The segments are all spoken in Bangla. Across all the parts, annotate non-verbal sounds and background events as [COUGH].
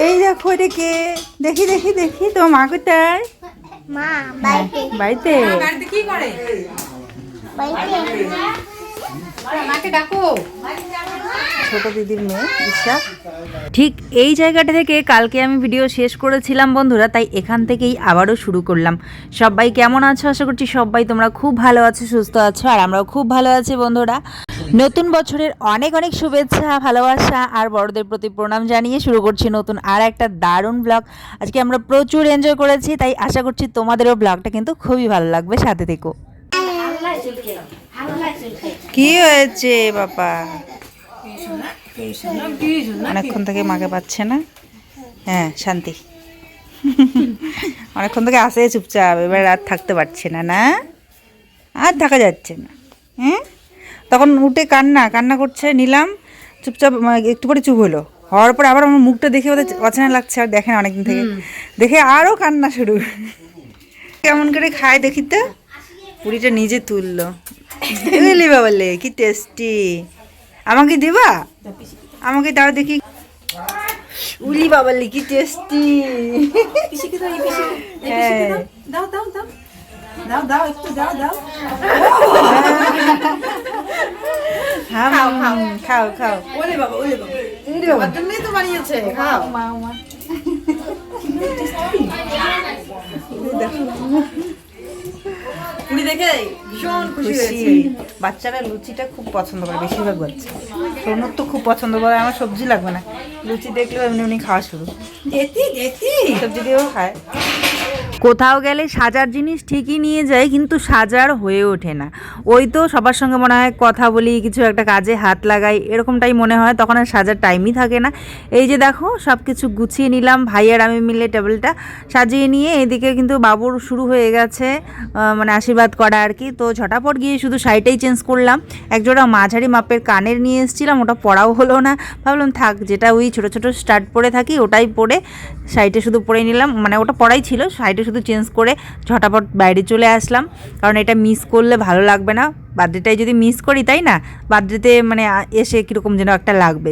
এই দেখো এটা কে দেখি দেখি দেখি তো মা কোথায় মা বাইতে বাড়িতে। বাড়িতে কি করে? ডাকো ছোট দিদির মেয়ে, ঈশা। ঠিক এই জায়গাটা থেকে কালকে আমি ভিডিও শেষ করেছিলাম বন্ধুরা, তাই এখান থেকেই আবারও শুরু করলাম। সবাই কেমন আছো? আশা করছি সবাই তোমরা খুব ভালো আছো, সুস্থ আছো, আর আমরাও খুব ভালো আছি বন্ধুরা। নতুন বছরের অনেক অনেক শুভেচ্ছা, ভালোবাসা, আর বড়দের প্রতি প্রণাম জানিয়ে শুরু করছি নতুন আর একটা দারুণ ব্লগ আজকে আমরা প্রচুর এনজয় করেছি, তাই আশা করছি তোমাদেরও ব্লগটা কিন্তু খুবই ভালো লাগবে। সাথে থেকো। কি হয়েছে বাবা? অনেকক্ষণ থেকে মাকে পাচ্ছে না? হ্যাঁ শান্তি। অনেকক্ষণ থেকে আসে চুপচাপ এবার আর থাকতে পারছে না না? আর থাকা যাচ্ছে না হ্যাঁ তখন উঠে কান্না কান্না করছে নিলাম চুপচাপ একটু পরে চুপ হলো। হওয়ার পরে আবার আমার মুখটা দেখে ওদের অচেনা লাগছে আর দেখেন অনেকদিন থেকে। দেখে আরও কান্না শুরু। কেমন করে খায় দেখি তো? পুরিটা নিজে তুললো। বুঝলি বাবালে কি টেস্টি আমাকে দেবা? আমাকে দাও দেখি। উলি বাবালি কি টেস্টি হ্যাঁ। দাও। দাও দাও দাও। দাও একটু দাও দাও। খাও খাও। ওলে বাবা ওলে বাবা। উলি বাবা। তোমার তো বানিয়েছে খাও। মা মা। পুরি দেখে ভীষণ খুশি হয়েছি। বাচ্চারা লুচিটা খুব পছন্দ করে বেশিরভাগ বাচ্চা। সোনুর তো খুব পছন্দ করে আমার সবজি লাগবে না। লুচি দেখলেও এমনি এমনি খাওয়া শুরু। দেখি দেখি সবজি দিয়েও খায়। কোথাও গেলে সাজার জিনিস ঠিকই নিয়ে যায়, কিন্তু সাজার হয়ে ওঠে না। ওই তো সবার সঙ্গে মনে হয় কথা বলি, কিছু একটা কাজে হাত লাগাই, এরকমটাই মনে হয়, তখন আর সাজার টাইমই থাকে না। এই যে দেখো সব কিছু গুছিয়ে নিলাম, ভাই আর আমি মিলে টেবিলটা সাজিয়ে নিয়ে এদিকে কিন্তু বাবুর শুরু হয়ে গেছে মানে আশীর্বাদ করা আর কি। তো ঝটাপট গিয়ে শুধু শাড়িটাই চেঞ্জ করলাম। একজোড়া মাঝারি মাপের কানের নিয়ে এসেছিলাম, ওটা পরাও হলো না। ভাবলাম থাক, যেটা ওই ছোটো ছোটো স্টার্ট পরে থাকি, ওটাই পরে শাড়িটা শুধু পরে নিলাম। মানে ওটা পরাই ছিল, শাড়িটা শুধু চেঞ্জ করে ঝটাপট বাইরে চলে আসলাম। কারণ এটা মিস করলে ভালো লাগবে না। বার্থডেটাই যদি মিস করি, তাই না? বার্থডেতে মানে এসে কীরকম যেন একটা লাগবে।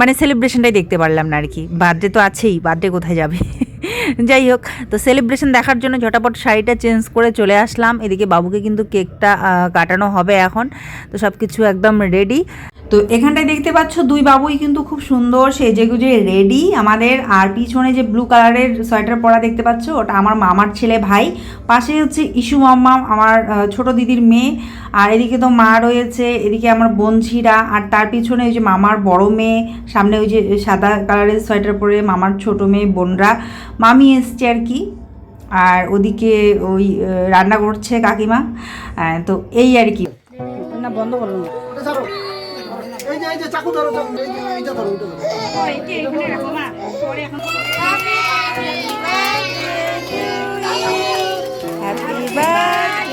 মানে সেলিব্রেশনটাই দেখতে পারলাম না আর কি বার্থডে তো আছেই, বার্থডে কোথায় যাবে? [LAUGHS] যাই হোক, তো সেলিব্রেশন দেখার জন্য ঝটাপট শাড়িটা চেঞ্জ করে চলে আসলাম। এদিকে বাবুকে কিন্তু কেকটা কাটানো হবে এখন। তো সব কিছু একদম রেডি তো এখানটায় দেখতে পাচ্ছ দুই বাবুই কিন্তু খুব সুন্দর সেজে গুজে রেডি আমাদের আর পিছনে যে ব্লু কালারের সোয়েটার পরা দেখতে পাচ্ছ ওটা আমার মামার ছেলে ভাই। পাশে হচ্ছে ইস্যু মাম্মা আমার ছোট দিদির মেয়ে। আর এদিকে তো মা রয়েছে এদিকে আমার বোনঝিরা আর তার পিছনে ওই যে মামার বড় মেয়ে সামনে ওই যে সাদা কালারের সোয়েটার পরে মামার ছোট মেয়ে বোনরা। মামি এসছে আর কি। আর ওদিকে ওই রান্না করছে কাকিমা। তো এই আর কি। না বন্ধ করল না এটা ধরো এই যে চাকু। ধরো এইটা ধরো। বার্থডে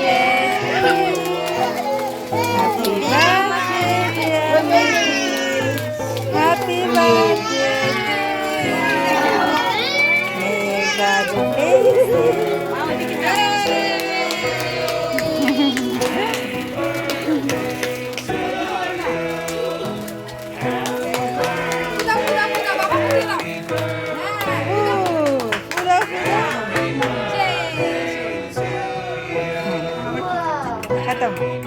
খতম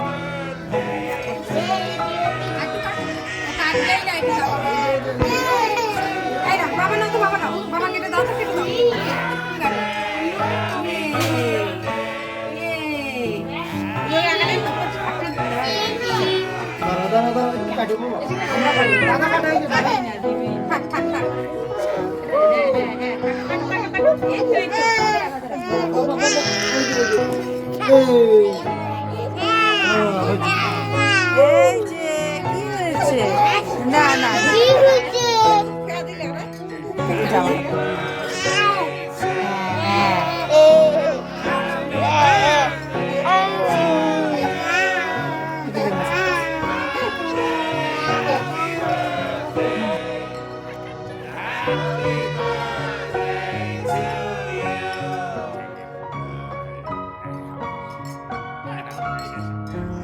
বাবা নাও তো বাবা নাও বাবা কেটে দাও তো কেটে দাও দাঁড়া দাঁড়া দাঁড়া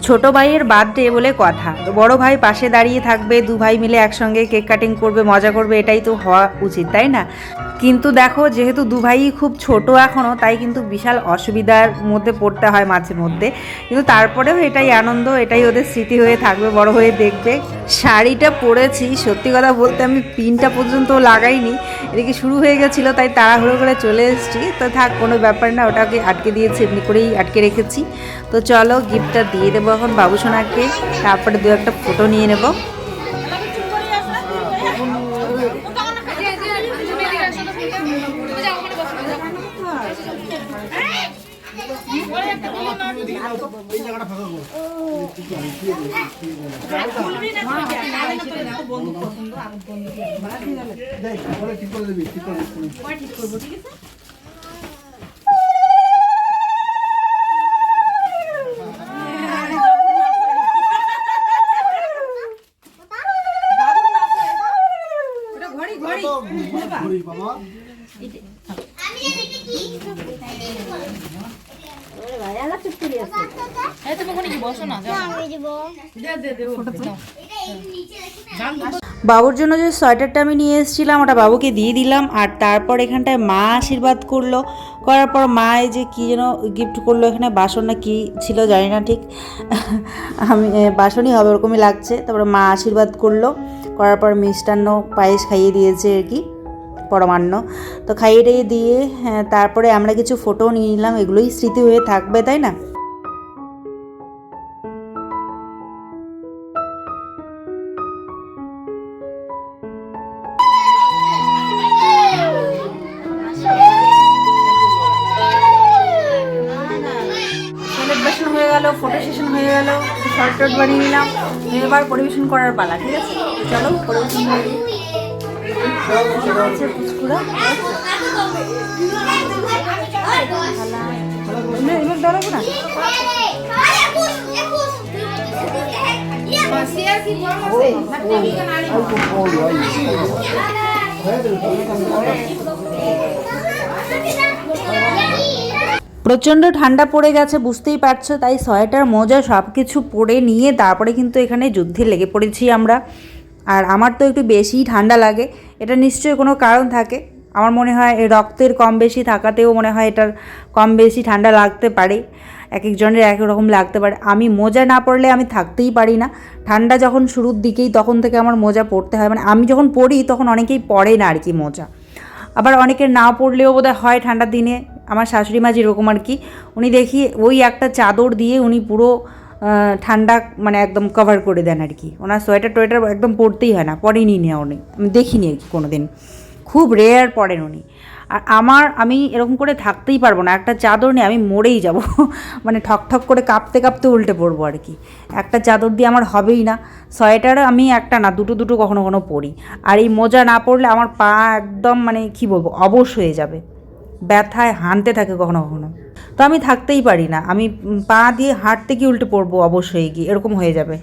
ছোট ভাইয়ের বার্থডে বলে কথা। তো বড় ভাই পাশে দাঁড়িয়ে থাকবে, দু ভাই মিলে একসঙ্গে কেক কাটিং করবে, মজা করবে, এটাই তো হওয়া উচিত, তাই না? কিন্তু দেখো, যেহেতু দু ভাই খুব ছোট এখনও তাই কিন্তু বিশাল অসুবিধার মধ্যে পড়তে হয় মাঝে মধ্যে। কিন্তু তারপরেও এটাই আনন্দ, এটাই ওদের স্মৃতি হয়ে থাকবে, বড় হয়ে দেখবে। শাড়িটা পরেছি, সত্যি কথা বলতে আমি পিনটা পর্যন্ত লাগাইনি। এদিকে শুরু হয়ে গেছিল, তাই তাড়াহুড়ো করে চলে এসেছি। তো থাক, কোনো ব্যাপার না, ওটাকে আটকে দিয়েছি, এমনি করেই আটকে রেখেছি। তো চলো, গিফটটা দিয়ে দেবো এখন বাবুসোনাকে, তারপরে দু একটা ফটো নিয়ে নেব। জায়গাটা ফাঁকা করো। ঠিক করে। দিবি ঠিক করে দিবি ঘড়ি। ঘড়ি বাবা। বাবুর জন্য যে সোয়েটারটা আমি নিয়ে এসেছিলাম ওটা বাবুকে দিয়ে দিলাম আর তারপর এখানটায় মা আশীর্বাদ করল। করার পর মা এই যে কী যেন গিফট করল এখানে বাসন না কী ছিল জানি না ঠিক। আমি বাসনই হবে ওরকমই লাগছে। তারপরে মা আশীর্বাদ করল। করার পর মিষ্টান্ন পায়েস খাইয়ে দিয়েছে আর কি পরমান্ন। তো খাইয়ে টাইয়ে দিয়ে হ্যাঁ, তারপরে আমরা কিছু ফটো নিয়ে নিলাম এগুলোই স্মৃতি হয়ে থাকবে তাই না? টট বানিয়ে নিলাম। এবার পরিবেশন করার পালা ঠিক আছে? চলো পরিবেশন করি ফুচকুড়া প্রচণ্ড ঠান্ডা পড়ে গেছে, বুঝতেই পারছ। তাই সোয়েটার, মোজা সব কিছু পরে নিয়ে তারপরে কিন্তু এখানে যুদ্ধে লেগে পড়েছি আমরা। আর আমার তো একটু বেশিই ঠান্ডা লাগে, এটা নিশ্চয়ই কোনো কারণ থাকে। আমার মনে হয় রক্তের কম বেশি থাকাতেও মনে হয় এটার কম বেশি ঠান্ডা লাগতে পারে। এক একজনের এক রকম লাগতে পারে। আমি মোজা না পরলে আমি থাকতেই পারি না। ঠান্ডা যখন শুরুর দিকেই তখন থেকে আমার মোজা পরতে হয়। মানে আমি যখন পড়ি তখন অনেকেই পরে না আর কি মোজা। আবার অনেকের না পড়লেও বোধহয় হয় ঠান্ডার দিনে। আমার শাশুড়ি মা যেরকম আর কি, উনি দেখি ওই একটা চাদর দিয়ে উনি পুরো ঠান্ডা মানে একদম কভার করে দেন আর কি। ওনার সোয়েটার টোয়েটার একদম পরতেই হয় না পরেনি না উনি। আমি দেখিনি আর কি কোনো দিন খুব রেয়ার পরেন উনি। আর আমার, আমি এরকম করে থাকতেই পারব না, একটা চাদর নিয়ে আমি মরেই যাব। [LAUGHS] মানে ঠক ঠক করে কাঁপতে কাঁপতে উল্টে পড়ব আর কি। একটা চাদর দিয়ে আমার হবেই না। সোয়েটার আমি একটা না, দুটো দুটো কখনো কখনো পরি। আর এই মোজা না পরলে আমার পা একদম মানে কি বলব, অবশ হয়ে যাবে। ব্যথায় হানতে থাকে কখনো কখনো। তো আমি থাকতেই পারি না। আমি পা দিয়ে হাঁটতে কি উল্টে পড়ব অবশ্যই গিয়ে, এরকম হয়ে যাবে।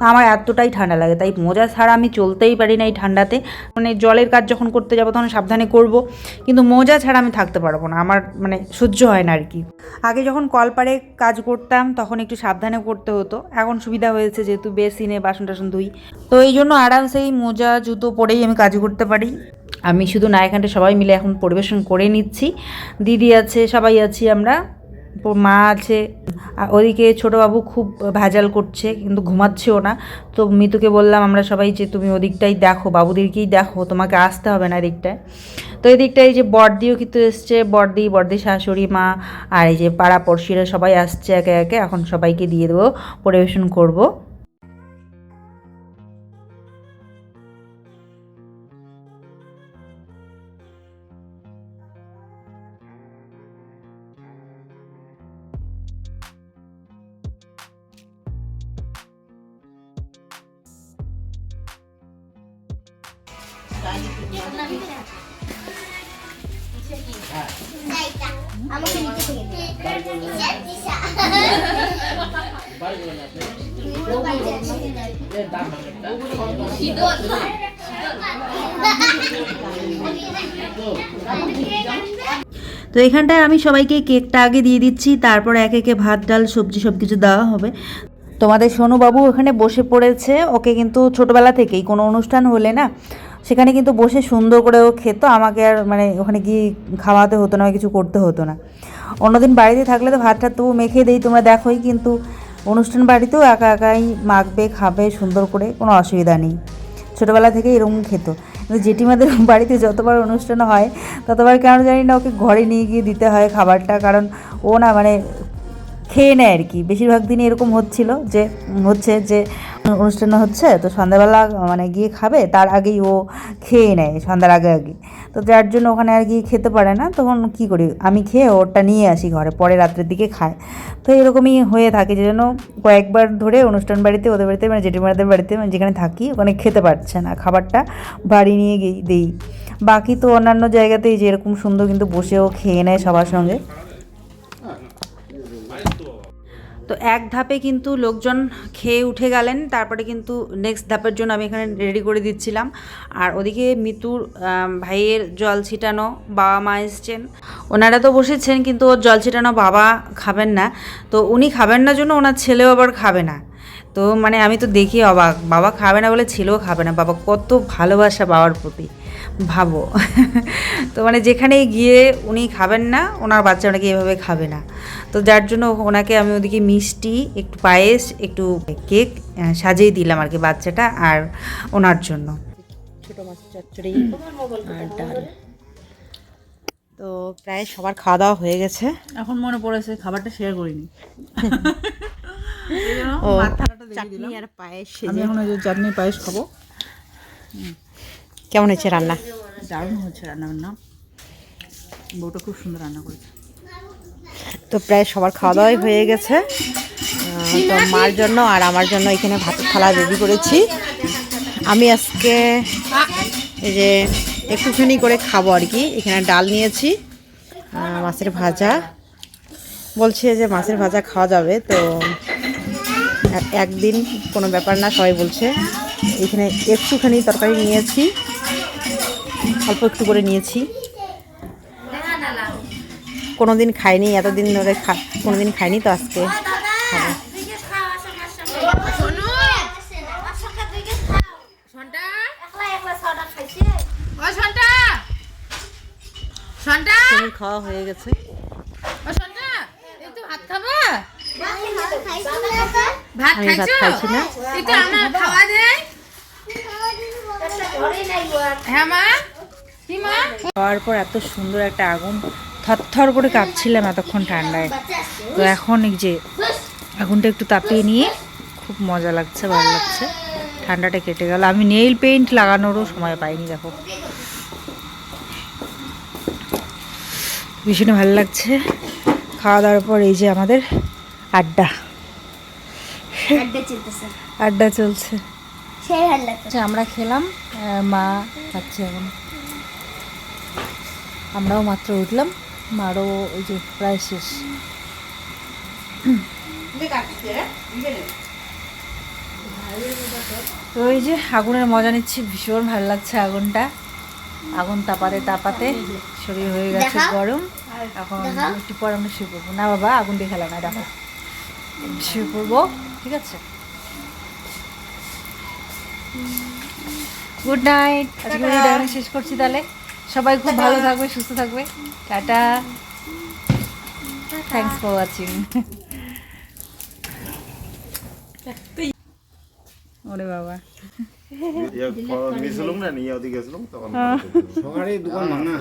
আমার এতটাই ঠান্ডা লাগে, তাই মোজা ছাড়া আমি চলতেই পারি না এই ঠান্ডাতে। মানে জলের কাজ যখন করতে যাব তখন সাবধানে করব, কিন্তু মোজা ছাড়া আমি থাকতে পারব না। আমার মানে সহ্য হয় না আর কি। আগে যখন কলপারে কাজ করতাম তখন একটু সাবধানে করতে হতো। এখন সুবিধা হয়েছে যেহেতু বেসিনে বাসন টাসন ধুই। তো এই জন্য আরামসেই মোজা, জুতো পরেই আমি কাজ করতে পারি। আমি শুধু না সবাই মিলে এখন পরিবেশন করে নিচ্ছি। দিদি আছে, সবাই আছি আমরা। মা আছে। ওদিকে ছোটোবাবু খুব ভেজাল করছে, কিন্তু ঘুমাচ্ছেও না। তো মিতুকে বললাম আমরা সবাই যে তুমি ওদিকটাই দেখো, বাবুদেরকেই দেখো, তোমাকে আসতে হবে না এদিকটায়। তো এদিকটায় যে বর্দিও কিন্তু এসছে, বর্দি বর্দি শাশুড়ি, মা, আর এই যে পাড়া পড়শিরা সবাই আসছে একে একে, এখন সবাইকে দিয়ে দেবো, পরিবেশন করব। তো এখানটায় আমি সবাইকে কেকটা আগে দিয়ে দিচ্ছি, তারপর এক একে ভাত, ডাল, সবজি সব কিছু দেওয়া হবে। তোমাদের সোনুবাবু ওখানে বসে পড়েছে, ওকে কিন্তু ছোটবেলা থেকেই, কোনো অনুষ্ঠান হলে না সেখানে কিন্তু বসে সুন্দর করে ও খেত, আমাকে আর মানে ওখানে গিয়ে খাওয়াতে হতো না, কিছু করতে হতো না। অন্যদিন বাড়িতে থাকলে তো ভাতটা তবু মেখে দেই, তোমরা দেখোই কিন্তু অনুষ্ঠান বাড়িতেও একা একাই মাখবে, খাবে, সুন্দর করে, কোনো অসুবিধা নেই। ছোটোবেলা থেকে এরকম খেত। কিন্তু জেঠিমাদের [LAUGHS] বাড়িতে যতবার অনুষ্ঠান হয়, ততবার কেন জানি না ওকে ঘরে নিয়ে গিয়ে দিতে হয় খাবারটা, কারণ ও না মানে খেয়ে নেয় আর কি। বেশিরভাগ দিনই এরকম হচ্ছিল যে, হচ্ছে যে অনুষ্ঠান হচ্ছে, তো সন্ধ্যাবেলা মানে গিয়ে খাবে, তার আগেই ও খেয়ে নেয়, সন্ধ্যার আগে আগে। তো যার জন্য ওখানে আর গিয়ে খেতে পারে না, তখন কি করি, আমি খেয়ে ওরটা নিয়ে আসি ঘরে, পরে রাত্রের দিকে খায়। তো এরকমই হয়ে থাকে, যে জন্য কয়েকবার ধরে অনুষ্ঠান বাড়িতে, ওদের বাড়িতে মানে জেঠিমাদের বাড়িতে মানে যেখানে থাকি, ওখানে খেতে পারছে না, খাবারটা বাড়ি নিয়ে দিই। বাকি তো অন্যান্য জায়গাতেই যে এরকম সুন্দর কিন্তু বসেও খেয়ে নেয় সবার সঙ্গে। তো এক ধাপে কিন্তু লোকজন খেয়ে উঠে গেলেন, তারপরে কিন্তু নেক্সট ধাপের জন্য আমি এখানে রেডি করে দিচ্ছিলাম। আর ওদিকে মিতুর ভাইয়ের জল ছিটানো, বাবা মা এসছেন। ওনারা তো বসেছেন, কিন্তু ওর জল ছিটানো বাবা খাবেন না। তো উনি খাবেন না জন্য ওনার ছেলেও আবার খাবে না। তো মানে আমি তো দেখি অবাক, বাবা খাবে না বলে ছেলেও খাবে না। বাবা কত ভালোবাসা বাবার প্রতি। ভাবো। তো মানে যেখানেই গিয়ে উনি খাবেন না ওনার বাচ্চা ওনাকে এভাবে খাবে না। তো যার জন্য ওনাকে আমি ওদিকে মিষ্টি একটু পায়েস একটু কেক সাজিয়ে দিলাম আর কি বাচ্চাটা আর ওনার জন্য। ছোটো মাছের চচ্চড়ি আর ডাল। তো প্রায় সবার খাওয়া দাওয়া হয়ে গেছে। এখন মনে পড়েছে খাবারটা শেয়ার করিনি। ও চাটনি আর পায়েস আমি এখন ওই যে চাটনি পায়েস খাব। কেমন হয়েছে রান্না? দারুণ হচ্ছে রান্না বান্না বউটা খুব সুন্দর রান্না করেছে। তো প্রায় সবার খাওয়া দাওয়াই হয়ে গেছে। তো মার জন্য আর আমার জন্য এখানে ভাত থালা রেডি করেছি। আমি আজকে এই যে একটুখানি করে খাব আর কি। এখানে ডাল নিয়েছি মাছের ভাজা। বলছে যে মাছের ভাজা খাওয়া যাবে তো এক- একদিন কোনো ব্যাপার না সবাই বলছে। এখানে একটুখানি তরকারি নিয়েছি। অল্প একটু করে নিয়েছি। কোনোদিন খাইনি এতদিন ধরে খা কোনোদিন খাইনি তো আজকে। সবার খাওয়া হয়ে গেছে। ভাত আমি খাইছি না হ্যাঁ মা। খাওয়ার পর এত সুন্দর একটা আগুন থরথর করে কাঁপছিলাম এতক্ষণ ঠান্ডায়। তো এখন এই যে আগুনটা একটু তাপিয়ে নিয়ে খুব মজা লাগছে ভালো লাগছে। ঠান্ডাটা কেটে গেল। আমি নেইল পেইন্ট লাগানোরও সময় পাইনি দেখো। ভীষণ ভালো লাগছে। খাওয়া দাওয়ার পর এই যে আমাদের আড্ডা। আড্ডা চলছে। আচ্ছা আমরা খেলাম মা খাচ্ছে এখন। আমরাও মাত্র উঠলাম। মারও ওই যে প্রায় শেষ। তো ওই যে আগুনের মজা নিচ্ছি ভীষণ ভালো লাগছে আগুনটা। আগুন তাপাতে তাপাতে শরীর হয়ে গেছে গরম। এখন একটু পর আমরা শুয়ে পড়ব। না বাবা আগুন দিয়ে খেলা না দেখো শুয়ে পড়ব ঠিক আছে? গুড নাইট আজকে শেষ করছি তাহলে। সবাই খুব ভালো থাকবে সুস্থ থাকবে। টাটা। থ্যাংকস ফর ওয়াচিং ওরে বাবা।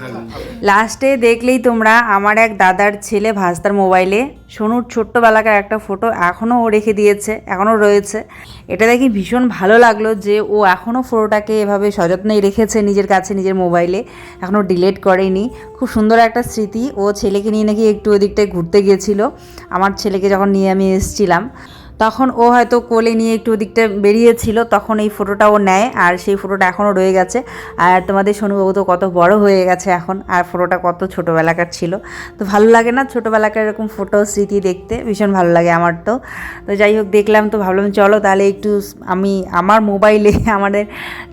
হাল লাস্টে দেখলেই তোমরা আমার এক দাদার ছেলে ভাস্তার মোবাইলে সোনুর ছোট্টবেলাকার একটা ফটো এখনও ও রেখে দিয়েছে এখনও রয়েছে। এটা দেখি ভীষণ ভালো লাগল যে ও এখনও ফটোটাকে এভাবে সযত্নেই রেখেছে নিজের কাছে নিজের মোবাইলে। এখনও ডিলিট করেনি। খুব সুন্দর একটা স্মৃতি। ও ছেলেকে নিয়ে নাকি একটু ওদিকটায় ঘুরতে গিয়েছিল। আমার ছেলেকে যখন নিয়ে আমি এসেছিলাম তখন ও হয়তো কোলে নিয়ে একটু ওদিকটা বেরিয়েছিল, তখন এই ফটোটা ও নেয় আর সেই ফটোটা এখনও রয়ে গেছে। আর তোমাদের সোনুবাবু তো কত বড় হয়ে গেছে এখন, আর ফটোটা কত ছোটোবেলাকার ছিল। তো ভালো লাগে না ছোটোবেলাকার এরকম ফটো, স্মৃতি দেখতে, ভীষণ ভালো লাগে আমার তো। তো যাই হোক, দেখলাম তো, ভাবলাম চলো তাহলে একটু আমি আমার মোবাইলে, আমাদের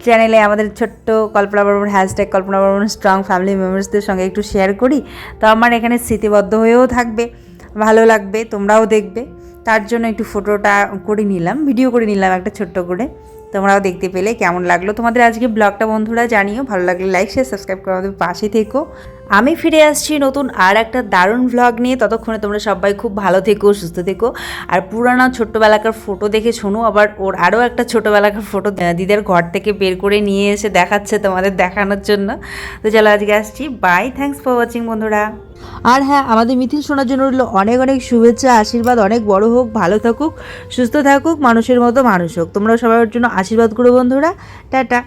চ্যানেলে আমাদের ছোট্ট Kalpana Barman hashtag Kalpana Barman strong family মেম্বার্সদের সঙ্গে একটু শেয়ার করি। তো আমার এখানে স্মৃতিবদ্ধ হয়েও থাকবে, ভালো লাগবে, তোমরাও দেখবে। তার জন্য একটু ফটোটা করে নিলাম ভিডিও করে নিলাম একটা ছোট্ট করে। তোমরাও দেখতে পেলে কেমন লাগল। তোমাদের আজকে ব্লগটা বন্ধুরা জানিও, ভালো লাগলে লাইক শেয়ার সাবস্ক্রাইব করে আমাদের পাশে থেকো। আমি ফিরে আসছি নতুন আর একটা দারুণ ভ্লগ নিয়ে। ততক্ষণে তোমরা সবাই খুব ভালো থেকো, সুস্থ থেকো। আর পুরানো ছোট্টবেলাকার ফটো দেখে শোনো, আবার ওর আরও একটা ছোটোবেলাকার ফটো দিদের ঘর থেকে বের করে নিয়ে এসে দেখাচ্ছে তোমাদের দেখানোর জন্য। তো চলো আজকে আসছি। বাই থ্যাঙ্কস ফর ওয়াচিং বন্ধুরা। আর হ্যাঁ আমাদের মিথিল শোনার জন্য রইল অনেক অনেক শুভেচ্ছা, আশীর্বাদ, অনেক বড় হোক, ভালো থাকুক, সুস্থ থাকুক, মানুষের মতো মানুষ হোক। তোমরা সবার জন্য আশীর্বাদ করো, বন্ধুরা। টাটা।